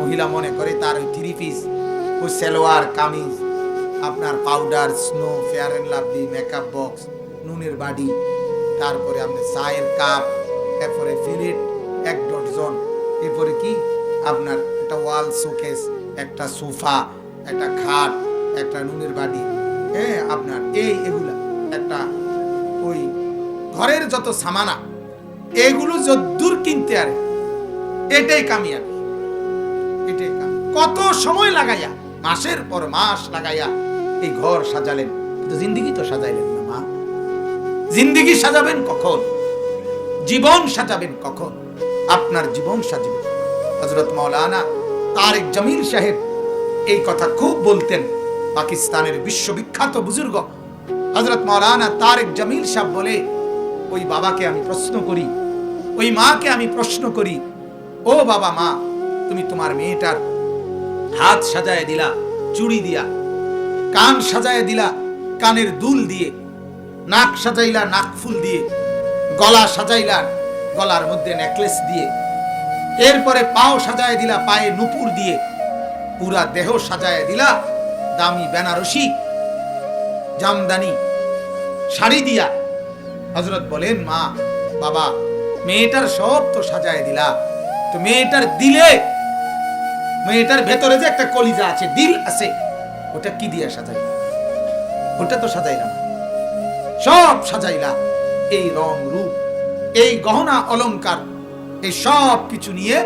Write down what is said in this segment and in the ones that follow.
মহিলা মনে করে তার ওই থ্রি পিস ওই সালোয়ার, কামিজ, আপনার powder snow Fair and Lovely makeup box নুনের বাড়ি তারপরে আপনি চায়ের কাপ এরপরে ফিলেট এক ডজন। এরপরে কি? আপনার একটা ওয়াল শোকেস একটা সোফা একটা খাট, একটা নুনের বাড়ি হ্যাঁ আপনার এই এগুলা। একটা ওই ঘরের যত সামানা, এগুলো যদ্দূর কিনতে আরে, এটাই কামিয়াবি। কাম কত সময় লাগাইয়া, মাসের পর মাস লাগাইয়া এই ঘর সাজালেন। কিন্তু জিন্দিগি তো সাজাইলেন না, মা। জিন্দিগি সাজাবেন কখন? জীবন সাজাবেন কখন? আপনার জীবন সাজবে হজরত মৌলানা তারেক জামিল সাহেব এই কথা খুব বলতেন। পাকিস্তানের বিশ্ববিখ্যাত বুজুর্গ। হজরত মৌলানা তারেক জামিল সাহেব বলে, ওই বাবাকে আমি প্রশ্ন করি, ওই মাকে আমি প্রশ্ন করি, ও বাবা মা তুমি তোমার মেয়েটার হাত সাজায় দিলা, চুড়ি দিয়া, কান সাজায় দিলা, কানের দুল দিয়ে, নাক সাজাইলা, নাক ফুল দিয়ে, গলা সাজাইলা, গলার মধ্যে নেকলেস দিয়ে, এরপরে পাও সাজায় দিলা, পায়ে নুপুর দিয়ে, পুরা দেহ সাজায় দিলা, দামি বেনারসি, জামদানি, শাড়ি দিয়া। হজরত বলেন, মা, বাবা, মেয়েটার সব তো সাজায় দিলা, তো মেয়েটার দিলে মেয়েটার ভেতরে যে একটা কলিজা আছে, দিল আছে, ওটা কি দিয়া সাজাইলা? ওটা তো সাজাইলাম সব সাজাইলা। এই রং রূপ, এই গহনা অলংকার, এই সব কিছু নিয়ে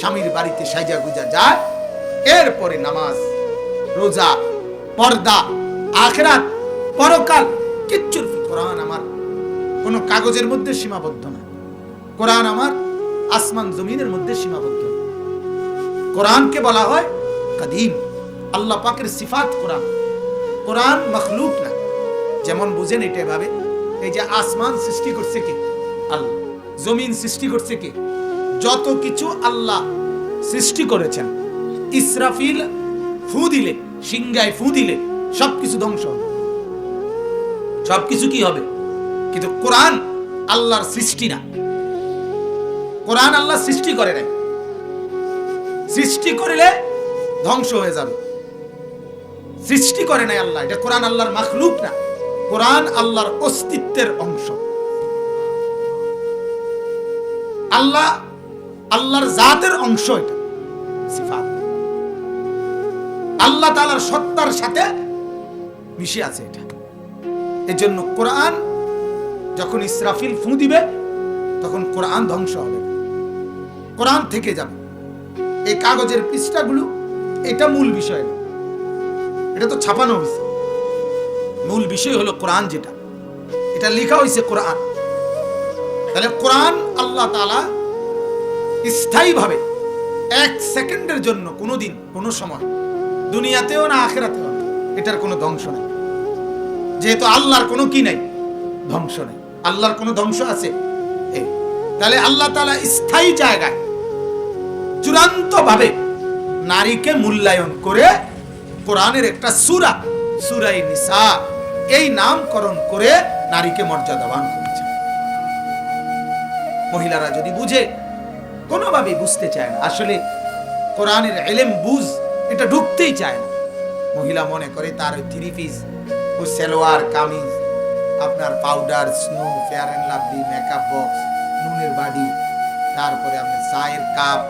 স্বামীর বাড়িতে সাজা গুজা যায়। এরপরে নামাজ, রোজা, পর্দা, আখরাত, পরকাল, কিচ্ছুর কোরআন আমার কোনো কাগজের মধ্যে সীমাবদ্ধ না। কোরআন আমার আসমান জমিনের মধ্যে সীমাবদ্ধ। কোরআনকে বলা হয় কাদিম। আল্লাহ পাকের সিফাত কোরআন। কোরআন মখলুক না। যেমন বুঝেন এটা এভাবে, এই যে আসমান সৃষ্টি করছে কে? আল্লাহ। জমিন সৃষ্টি করছে কে? যত কিছু আল্লাহ সৃষ্টি করেছেন, ইসরাফিল ফু দিলে সিংগায় ফু দিলে, সবকিছু ধ্বংস হবে। সবকিছু কি হবে? কিন্তু কোরআন আল্লাহর সৃষ্টি না। কোরআন আল্লাহ সৃষ্টি করে নাই। সৃষ্টি করিলে ধ্বংস হয়ে যাবে। সৃষ্টি করে নাই আল্লাহ, এটা কোরআন আল্লাহর মাখলুক না। কোরআন আল্লাহর অস্তিত্বের অংশ। আল্লাহ আল্লাহর জাতের অংশ এটা, সিফাত। আল্লাহ তাআলার সত্তার সাথে মিশে আছে এটা। এজন্য কোরআন যখন ইসরাফিল ফুঁ দিবে, তখন কোরআন ধ্বংস হবে। কোরআন থেকে যাবে। এই কাগজের পৃষ্ঠাগুলো, এটা মূল বিষয় না। এটা তো ছাপানো হয়েছে মূল বিষয় হলো কোরআন যেটা। এটা লেখা হয়েছে কোরআন। তাহলে কোরআন আল্লাহ তালা স্থায়ীভাবে এক সেকেন্ডের জন্য কোনোদিন, কোনো সময় দুনিয়াতেও না আখেরাতেও না, এটার কোনো ধ্বংস নেই। যেহেতু আল্লাহর কোনো কি নাই, ধ্বংস নেই। আল্লাহর কোনো ধ্বংস আছে? তাহলে আল্লাহ তালা স্থায়ী জায়গায় চূড়ান্ত ভাবে নারীকে মূল্যায়ন করে কোরআনের একটা সুরা, সুরাই নিসা, এই নামকরণ করে নারীকে মর্যাদাবান করেছে। মহিলারা যদি বুঝে, কোনোভাবেই বুঝতে চায় না। আসলে কোরআনের এলেম বুঝ, এটা ঢুকতেই চায় না। মহিলা মনে করে তার ওই থ্রি পিস ও সালোয়ার, কামিজ, আপনার powder snow Fair and Lovely makeup box নুনের বাড়ি তারপরে আপনার চায়ের কাপ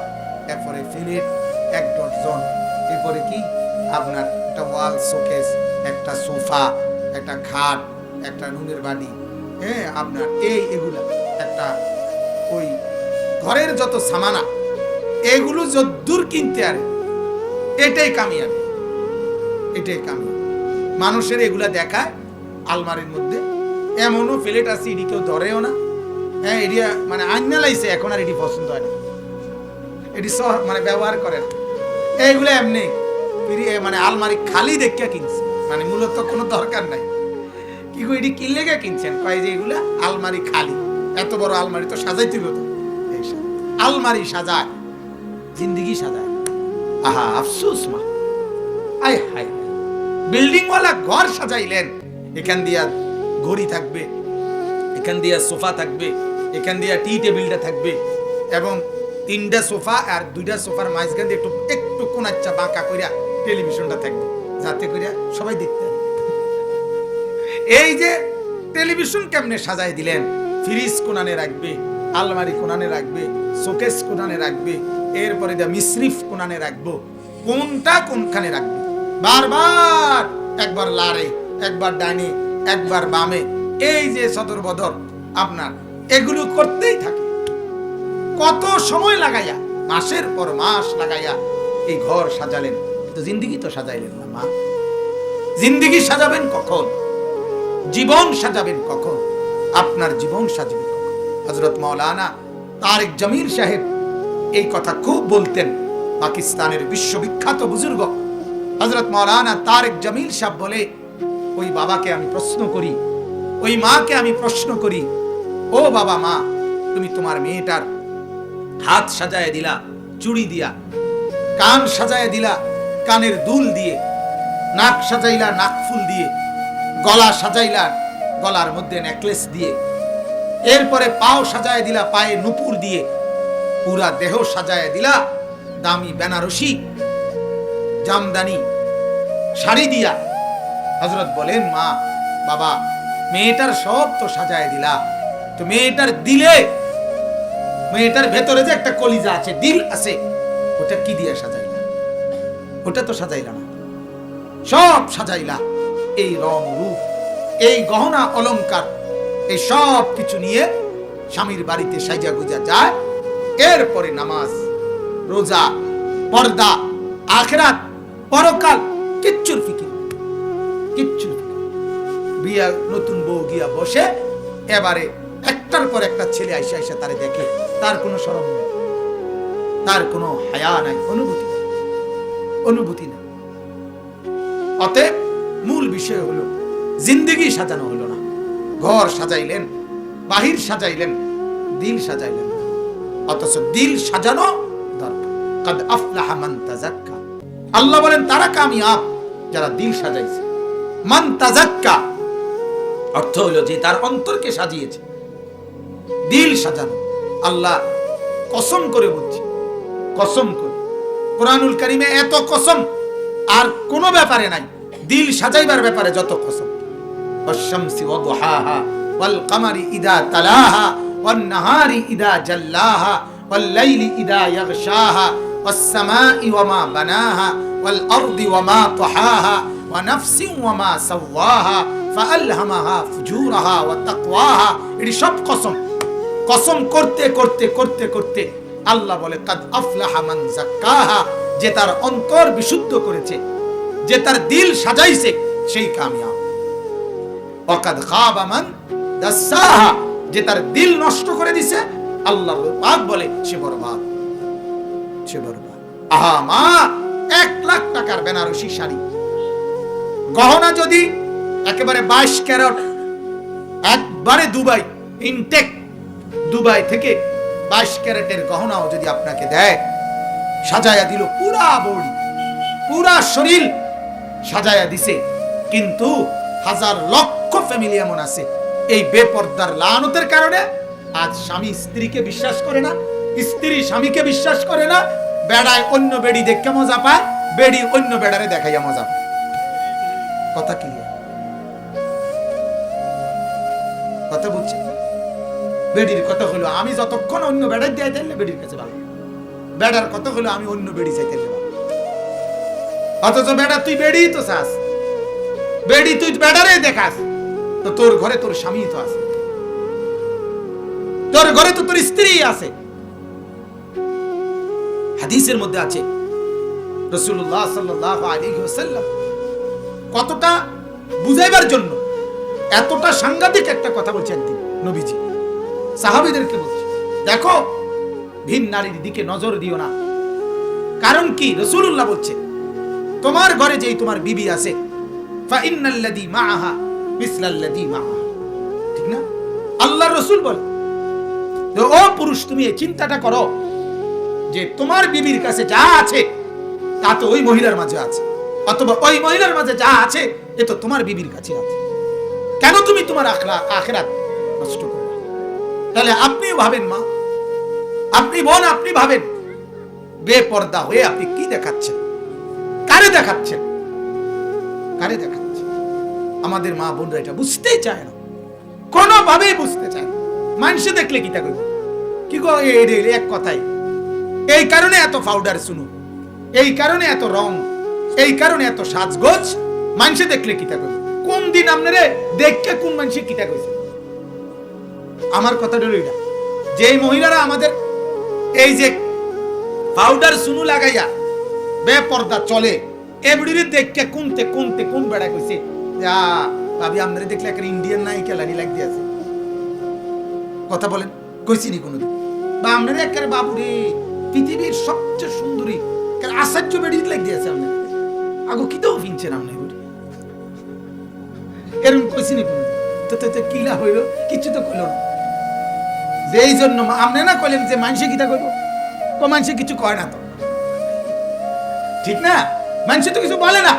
এরপরে ফিলেট এক ডজন। এরপরে কি? আপনার একটা ওয়াল শোকেস, একটা সোফা, একটা খাট, একটা নুনের বাড়ি। হ্যাঁ আপনার এই এগুলা, একটা ওই ঘরের যত সামানা, এগুলো যদ্দূর কিনতে আর এটাই কামিয়াবি এটাই কামিয়াবি। মানুষের এগুলা দেখায় আলমারির মধ্যে। এমনও প্লেট আছে, এটি কেউ ধরেও না। হ্যাঁ এটি মানে আন্না লাইছে এখন আর এটি পছন্দ হয় না। এটি সহ মানে ব্যবহার করেন। এইগুলো এমনি মানে আলমারি খালি দেখিয়া কিনছে। মানে মূলত কোনো দরকার নাই। কি গো, এটি কিনলে গে কিনছেন? কয় যে এগুলা আলমারি খালি। এত বড় আলমারি তো সাজাইতে সব। আলমারি সাজায়, জিন্দিগি সাজায়। আহা, আফসোস মা। আয় হায়। বিল্ডিং ওয়ালা ঘর সাজাইলেন। এখান দিয়া ঘড়ি থাকবে, এখান দিয়া সোফা থাকবে, এখান দিয়া টি টেবিলটা থাকবে। এবং তিনটা সোফা আর দুইটা সোফার মাঝখান দিয়ে একটু একটু কোনাচ্চা বাঁকা কইরা টেলিভিশনটা থাকবে, যাতে কইরা সবাই দেখতে এই যে টেলিভিশন কেমনে সাজাই দিলেন? ফ্রিজ কোনানে রাখবে, আলমারি কোনানে রাখবে, শোকেস কোনানে রাখবে, এরপরে যা মিশ্রিফ কোনানে রাখব, কোনটা কোনখানে রাখবে? বারবার একবার লারে, একবার ডানে, একবার বামে, এই যে সদর বদর আপনার, এগুলো করতেই থাকে। কত সময় লাগাইয়া? মাসের পর মাস লাগাইয়া এই ঘর সাজালেন। কিন্তু জিন্দিগি তো সাজাইলেন না, মা। জিন্দিগি সাজাবেন কখন? জীবন সাজাবেন কখন? আপনার জীবন সাজবে কখন? হজরত মৌলানা তারেক জমির সাহেব এই কথা খুব বলতেন। পাকিস্তানের বিশ্ববিখ্যাত বুজুর্গ। হজরত মৌলানা তারেক জমিল সাহেব বলে, ওই বাবাকে আমি প্রশ্ন করি, ওই মাকে আমি প্রশ্ন করি, ও বাবা মা, তুমি তোমার মেয়েটার হাত সাজায় দিলা, চুড়ি দিয়া। কান সাজায় দিলা, কানের দুল দিয়ে। নাক সাজাইলা, নাক ফুল দিয়ে। গলা সাজাইলা, গলার মধ্যে নেকলেস দিয়ে। এরপরে পাও সাজায় দিলা, পায়ে নুপুর দিয়ে। পুরা দেহ সাজায় দিলা, দামি বেনারসি, জামদানি, শাড়ি দিয়া। হজরত বলেন, মা, বাবা, মেয়েটার সব তো সাজায় দিলা। তো মেয়েটার দিলে মেয়েটার ভেতরে যে একটা কলিজা আছে, দিল আছে, ওটা কি দিয়ে সাজাইলা ওটা তো সাজাইলা না সব সাজাইলা এই রং রূপ, এই গহনা অলংকার, এই সব কিছু নিয়ে স্বামীর বাড়িতে সাজা গুজা যায় এরপরে নামাজ, রোজা, পর্দা, আখরাত, পরকাল, কিচ্ছুর ফিকির। কিচ্ছুর। বিয়া, নতুন বউ গিয়া বসে, এবারে একটার পর একটা ছেলে আইসা আইসা তারে দেখে, তার কোনো সরম নেই। তার কোনো হায়া নাই, অনুভূতি অনুভূতি নাই। অতএব মূল বিষয় হলো, জিন্দিগি সাজানো হলো না। ঘর সাজাইলেন, বাহির সাজাইলেন, দিল সাজাইলেন অথচ দিল সাজানো দরকার। আল্লাহ বলেন, তারা কামিয়াব যারা দিল সাজাইছে। মান তাজাক্কা অর্থ হলো যে তার অন্তরকে সাজিয়েছে। দিল সাজানো আল্লাহ কসম করে বলছি কসম করে কোরআনুল কারিমে এত কসম আর কোনো ব্যাপারে নাই দিল সাজাইবার ব্যাপারে যত কসম والشمس وضحاها والقمر إذا تلاها والنهار إذا جلاها والليل إذا يغشاها والسماء وما بناها والأرض وما طحاها ونفس وما سواها فألهمها فجورها وتقواها এটি সব কসম করতে করতে করতে করতে আল্লাহ বলে, কাদ আফলাহা মান জাক্কাহা যে তার অন্তর বিশুদ্ধ করেছে, যে তার দিল সাজাইছে, সেই কামিয়াব। অকাদ খাবা মান দাসাহা, যে তার দিল নষ্ট করে দিছে, আল্লাহ পাক বলে, সে বরবাদ সে বরবাদ। আহা মা, এক লাখ টাকার বেনারসি শাড়ি। গহনা যদি একেবারে বাইশ ক্যারট, একবারে দুবাই, ইনটেক দুবাই থেকে বাইশ ক্যারেটের গহনাও যদি আপনাকে দেয়, সাজায়া দিল পুরা বডি, পুরা শরীর সাজায়া দিছে। কিন্তু হাজার লক্ষ ফ্যামিলি এমন আছে। এই বেপর্দার লানতের কারণে আজ স্বামী স্ত্রীকে বিশ্বাস করে না, স্ত্রী স্বামীকে বিশ্বাস করে না, বেড়ায় অন্য বেড়ি দেখে মজা পায়, বেড়ি অন্য বেড়ারে দেখাইয়া মজা পায়। কথা ক্লিয়ার কথা বুঝছেন? বেডির কথা হলো, আমি যতক্ষণ অন্য বেড়ার দিয়ে তাইলে বেডির কাছে ভালো। বেড়ার কথা হলো, আমি অন্য বেড়ি চাইতে অথচ বেড়া, তুই বেড়ি তো চাস। বেড়ি তুই বেড়ারে দেখাস। তো তোর ঘরে তোর স্বামী তো আছে। তোর ঘরে তো তোর স্ত্রী আছে। হাদিসের মধ্যে আছে রসুল্লাহ সাল্লাহ আলী ওসাল্লাম কতটা বুঝাইবার জন্য, এতটা সাংঘাতিক একটা কথা বলছে একদিন নবীজি। সাহাবিদেরকে বলছে, দেখো, ভিন নারীর দিকে নজর দিও না। কারণ কি? রসুল্লাহ বলছে, তোমার ঘরে যেই তোমার বিবি আছে ঠিক না? আল্লাহর রাসূল বলে ও পুরুষ, তুমি চিন্তাটা করো যে তোমার বিবির কাছে যা আছে, তা তো ওই মহিলার মাঝে আছে। অথবা ওই মহিলার মাঝে যা আছে, এ তো তোমার বিবির কাছে আছে। কেন তুমি তোমার আখলা, আখেরাত নষ্ট করবে তাহলে আপনিও ভাবেন, মা। আপনি বোন, আপনি ভাবেন। বেপর্দা হয়ে আপনি কি দেখাচ্ছেন? কারে দেখাচ্ছেন? কারে দেখাচ্ছেন? আমাদের মা বোনরা এটা বুঝতেই চায় না। কোনোভাবেই বুঝতে চায় না। মানুষে দেখলে কি তা কইব? কি রে এক কথাই এই কারণে এত পাউডার শুনু এই কারণে এত রং। এই কারণে এত সাজগোজ। মানুষে দেখলে কি তা কোন দিন আপনারে দেখকে কোন মানুষে কি তা কইছে? আমার কথাটা এটা। যে মহিলারা আমাদের এই যে পাউডার সুনু লাগাইয়া বেপর্দা চলে এমডির দেখকে কোনতে কোনতে কোন বেড়া কইছে যা ভাবি আমরা দেখলে একটা ইন্ডিয়ান নায়িকা লানি লাগতে আছে। কথা বলেন কইছি নি কোনোদিন? বা আপনার একেবারে বাবু রে পৃথিবীর সবচেয়ে সুন্দরী আশ্চর্য বেড়ি লাগতে আছে আপনার। আগো কি তো ফিনছেন আপনি এগুলি? এরকম কইছি নি কোনোদিন? তো তো তো কি লাভ হইল, কিচ্ছু তো কইল না। যে এই জন্য আপনি না কইলেন যে মানুষে কিটা করব। তো মানুষে কিছু কয় না তো। ঠিক না? মানুষে তো কিছু বলে না।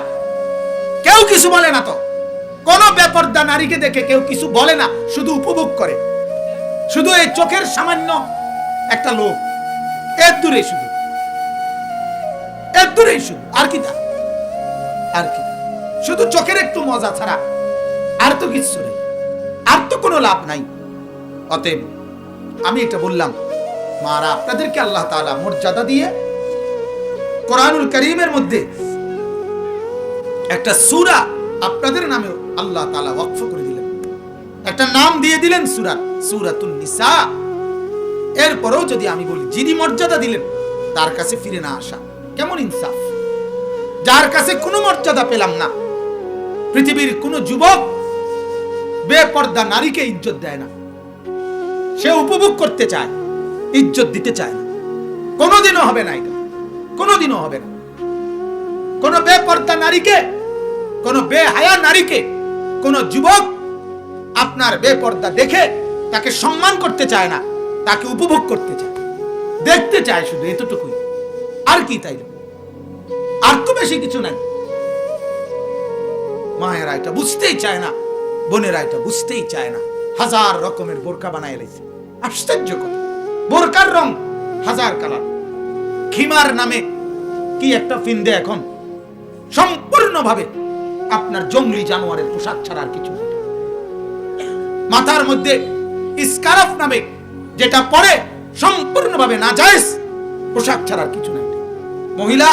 কেউ কিছু বলে না তো। কোন বেপর্দা নারীকে দেখে কেউ কিছু বলে না, শুধু উপভোগ করে। শুধু এই চোখের সামান্য একটা লোক এর দূরে শুধু। এর দূরেই শুধু। আর কি তা? আর কি শুধু চোখের একটু মজা ছাড়া আর তো কিছু নেই। আর তো কোনো লাভ নাই। অতএব আমি এটা বললাম, মারা, আপনাদেরকে আল্লাহ তাআলা মর্যাদা দিয়ে কোরআনুল করিমের মধ্যে একটা সুরা আপনাদের নামে আল্লাহ তাআলা ওয়াকফ করে দিলেন। একটা নাম দিয়ে দিলেন সূরা, সূরাতুন নিসা। এরপরেও যদি আমি বলি, যিনি মর্যাদা দিলেন, তার কাছে ফিরে না আসা, কেমন ইনসাফ? যার কাছে কোনো মর্যাদা পেলাম না। পৃথিবীর কোনো যুবক বেপর্দা নারীকে ইজ্জত দেয় না। সে উপভোগ করতে চায়, ইজ্জত দিতে চায় না। কোনোদিনও হবে না এটা। কোনোদিনও হবে না। কোন বেপর্দা নারীকে, কোন বেহায়া নারীকে, কোন যুবক আপনার বেপর্দা দেখে তাকে সম্মান করতে চায় না, তাকে উপভোগ করতে চায়। দেখতে চায় শুধু এতটুকুই। আর কি তাই আর তো বেশি কিছু নাই। মায়েরা এটা বুঝতেই চায় না, বোনেরা এটা বুঝতেই চায় না। হাজার রকমের বোরকা বানায় এলেছে আশ্চর্য বোরকার রং হাজার কালার। খিমার নামে কি একটা ফিন্দে এখন? সম্পূর্ণভাবে আপনার জঙ্গলি জানোয়ারের পোশাক ছাড়া আর কিছু মাথার মধ্যে স্কার্ফ নামে যেটা পরে সম্পূর্ণভাবে না নাজায়েজ পোশাক ছাড়ার কিছু নেই। মহিলা,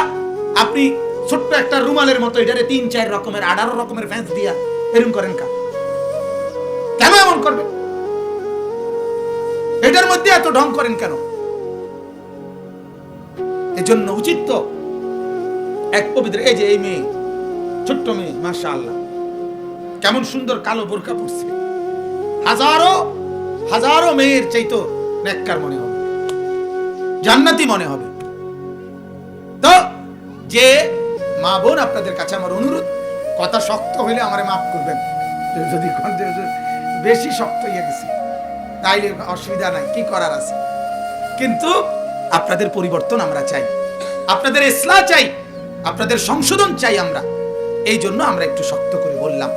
আপনি ছোট্ট একটা রুমালের মতো এটারে তিন চার রকমের, আঠারো রকমের ফ্যান্স দিয়া এরকম করেন কা? কেন এমন করবেন? এটার মধ্যে এত ঢং করেন কেন? এজন্য উচিত তো এক পবিত্র, এই যে এই মেয়ে, ছোট্ট মেয়ে মাশা আল্লাহ কেমন সুন্দর কালো বোরকা পড়ছে হাজারো হাজারো মেয়ের চাইতো নেককার মনে হবে, জান্নাতি মনে হবে। তো যে মা বোন, আপনাদের কাছে আমার অনুরোধ, কথা শক্ত হইলে আমারে মাফ করবেন। যদি বেশি শক্ত হয়ে গেছে। তাইলে অসুবিধা নাই, কি করার আছে? কিন্তু আপনাদের পরিবর্তন আমরা চাই, আপনাদের ইসলা চাই, আপনাদের সংশোধন চাই আমরা। এই জন্য আমরা একটু শক্ত করে বললাম